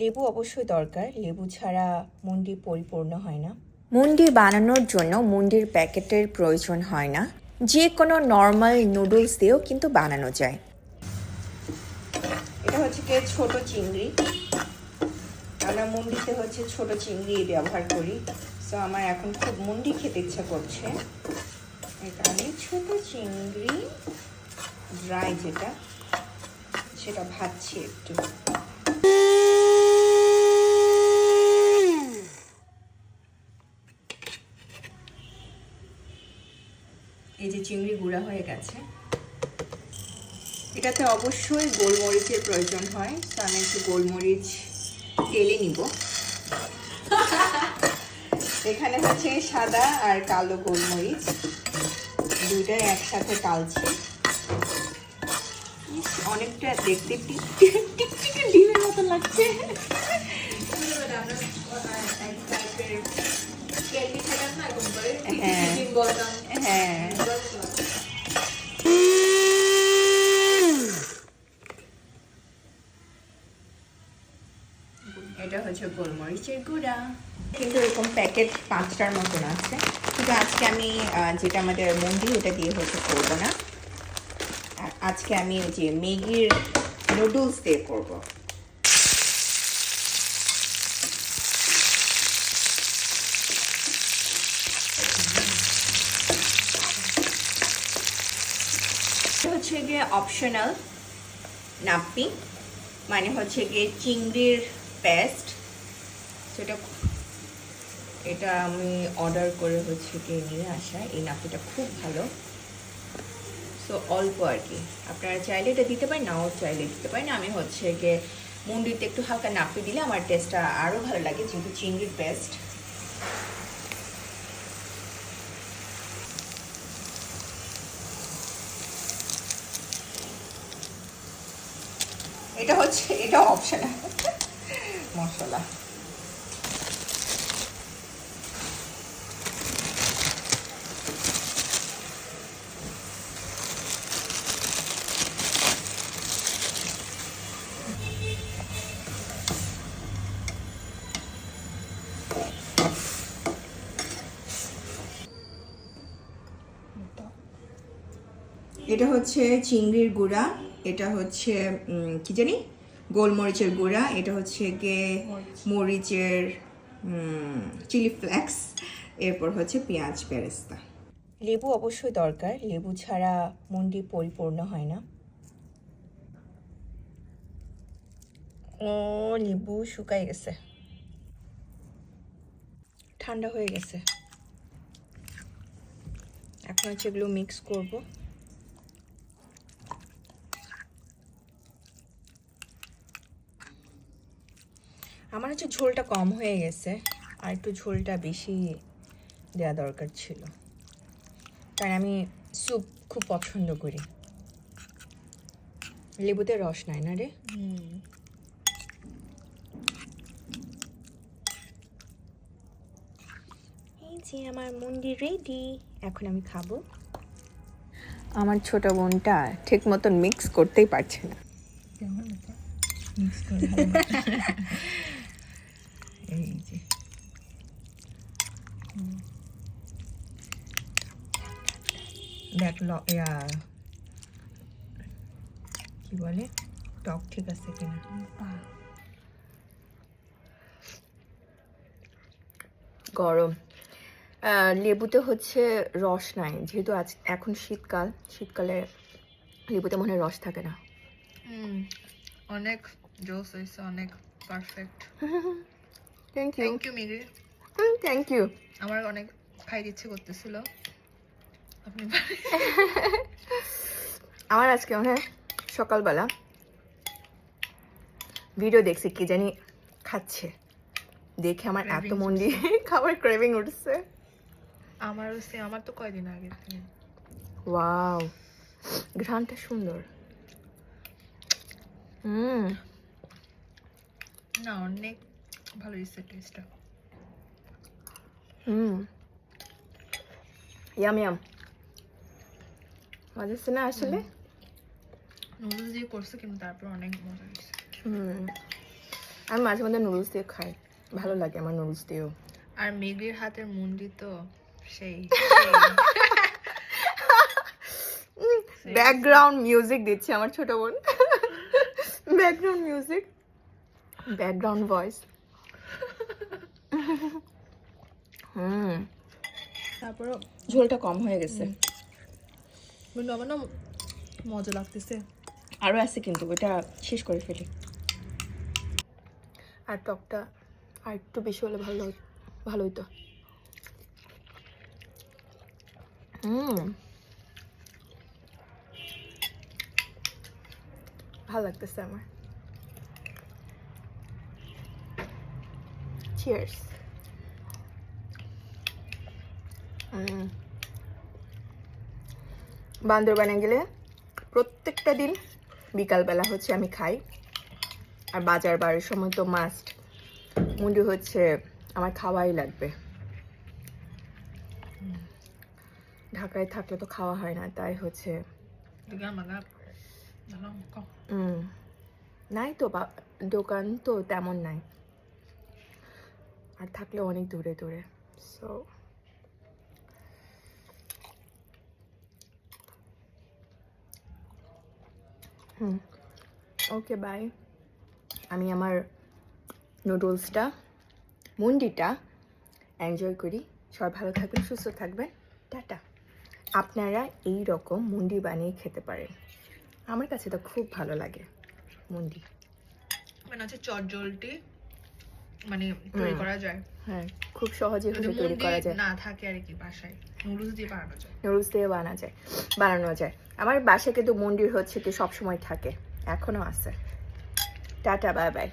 লেবু অবশ্যই দরকার। লেবু ছাড়া মুন্ডি পরিপূর্ণ হয় না। মুন্ডি বানানোর জন্য মুন্ডির প্যাকেটের প্রয়োজন হয় না। যে কোনো নর্মাল নুডলস দিয়েও কিন্তু বানানো যায়। এটা হচ্ছে কি ছোট চিংড়ি। আমরা মুন্ডিতে হচ্ছে ছোট চিংড়ি ব্যবহার করি। সো আমার এখন খুব মুন্ডি খেতে ইচ্ছা করছে। এই কারণে ছোট চিংড়ি ড্রাই যেটা সেটা ভাজছি একটু। যে চিংড়ি গুঁড়া হয়ে গেছে। এটাতে অবশ্যই গোলমরিচের প্রয়োজন হয় তো আমি একটু গোলমরিচ তেলে নিব। এখানে হচ্ছে সাদা আর কালো গোলমরিচ দুইটাই একসাথে টালছি অনেকটা দেখতে ডিমের মতো লাগছে। হ্যাঁ হ্যাঁ। এটা হচ্ছে গোলমরিচের গুঁড়া। কিন্তু এরকম প্যাকেট পাঁচটার মতন আছে। কিন্তু আজকে আমি যেটা আমাদের মন্দি ওটা দিয়ে হচ্ছে করব না। আজকে আমি যে ম্যাগির নুডলস দিয়ে করব এটা হচ্ছে গিয়ে অপশনাল নাপ্পি মানে হচ্ছে গিয়ে চিংড়ির পেস্ট সেটা এটা আমি অর্ডার করে হচ্ছে গিয়ে নিয়ে আসা, এই নাপ্পিটা খুব ভালো। সো অল্প আর কি। আপনারা চাইলে এটা দিতে পারেন, নাও চাইলে দিতে পারেন। আমি হচ্ছে গিয়ে মুন্ডিতে একটু হালকা নাপ্পি দিলে আমার টেস্টটা আরও ভালো লাগে, যেহেতু চিংড়ির পেস্ট এটা হচ্ছে এটা অপশনাল মশলা। এটা হচ্ছে চিংড়ির গুঁড়া। এটা হচ্ছে কি জানি? গোলমরিচের গুঁড়া এটা হচ্ছে গিয়ে মরিচের চিলি ফ্লেক্স এরপর হচ্ছে পেঁয়াজ বেরেস্তা। লেবু অবশ্যই দরকার লেবু ছাড়া মন্ডি পরিপূর্ণ হয় না। ও লেবু শুকাই গেছে। ঠান্ডা হয়ে গেছে। এখন হচ্ছে এগুলো মিক্স করব। আমার হচ্ছে ঝোলটা কম হয়ে গেছে আর একটু ঝোলটা বেশি দেওয়া দরকার ছিল। কারণ আমি স্যুপ খুব পছন্দ করি। লেবুতে রস নাই না রে? এই যে আমার মন্দির রেডি এখন আমি খাব। আমার ছোট বোনটা ঠিক মতন মিক্স করতেই পারছে না। এই যে। দেখ কি বলে? টক ঠিক আছে কিনা? গরম। আহ, লেবুতে হচ্ছে রস নাই যেহেতু আজ এখন শীতকাল শীতকালে লেবুতে মনে হয় রস থাকে না। অনেক জোস হয়েছে অনেক perfect thank you thank you Miri thank you আমার অনেক খাইতে ইচ্ছে করতেছিল। আপনি আমার আজকে মনে সকালবেলা ভিডিও দেখছি কি জানি খাচ্ছে। দেখে আমার এত মন দিয়ে খাবার ক্রেভিং উঠছে। আমারও সে আমার তো কয়দিন আগে। ওয়াও ঘ্রাণটা সুন্দর। হুম না অনেক ভালো হয়েছে টেস্টটা হুম। ইয়াম ইয়াম মজা হচ্ছে না আসলে নুডলস দিয়ে করছে কিন্তু তারপর অনেক মজা হয়েছে। হুম। আমি মাঝে মধ্যে নুডলস দিয়ে খাই। ভালো লাগে আমার নুডলস দিয়েও। আর মেঘলির হাতের মুন্ডি তো সেই ব্যাকগ্রাউন্ড মিউজিক দিচ্ছে আমার ছোট বোন। Background music background voice hmm. তারপরও ঝোলটা কম হয়ে গেছে। আমার না মজা লাগতেছে। আরও আছে কিন্তু ওটা শেষ করে ফেলি। আর টকটা আর একটু বেশি হলে ভালো ভালো হতো হুম। ভালো লাগতেছে আমার। চিয়ার্স বান্দরবানে গেলে প্রত্যেকটা দিন বিকালবেলা হচ্ছে আমি খাই। আর বাজার বাড়ির সময় তো মাস্ট মুন্ডি হচ্ছে আমার খাওয়াই লাগবে। ঢাকায় থাকলে তো খাওয়া হয় না তাই হচ্ছে। নাই তো দোকান তো তেমন নাই। আর থাকলে অনেক দূরে দূরে সো হুম ওকে বাই আমি আমার নুডলসটা মুন্ডিটা এনজয় করি। সবাই ভালো থাকবেন, সুস্থ থাকবেন। টাটা। আপনারা এই রকম মুন্ডি বানিয়ে খেতে পারেন। আমার কাছে তো খুব ভালো লাগে মুন্ডি। মানে হচ্ছে চটজলটি। মানে তৈরি করা যায়। হ্যাঁ খুব সহজে যদি হচ্ছে তৈরি করা যায়। না থাকে আর কি বাসায়। নুডলস দিয়ে বানানো যায়। নুডলস দিয়ে বানানো যায় বানানো যায়। আমার বাসায় কিন্তু মন্দির হচ্ছে কি সবসময় থাকে এখনও আছে। Tata bye bye.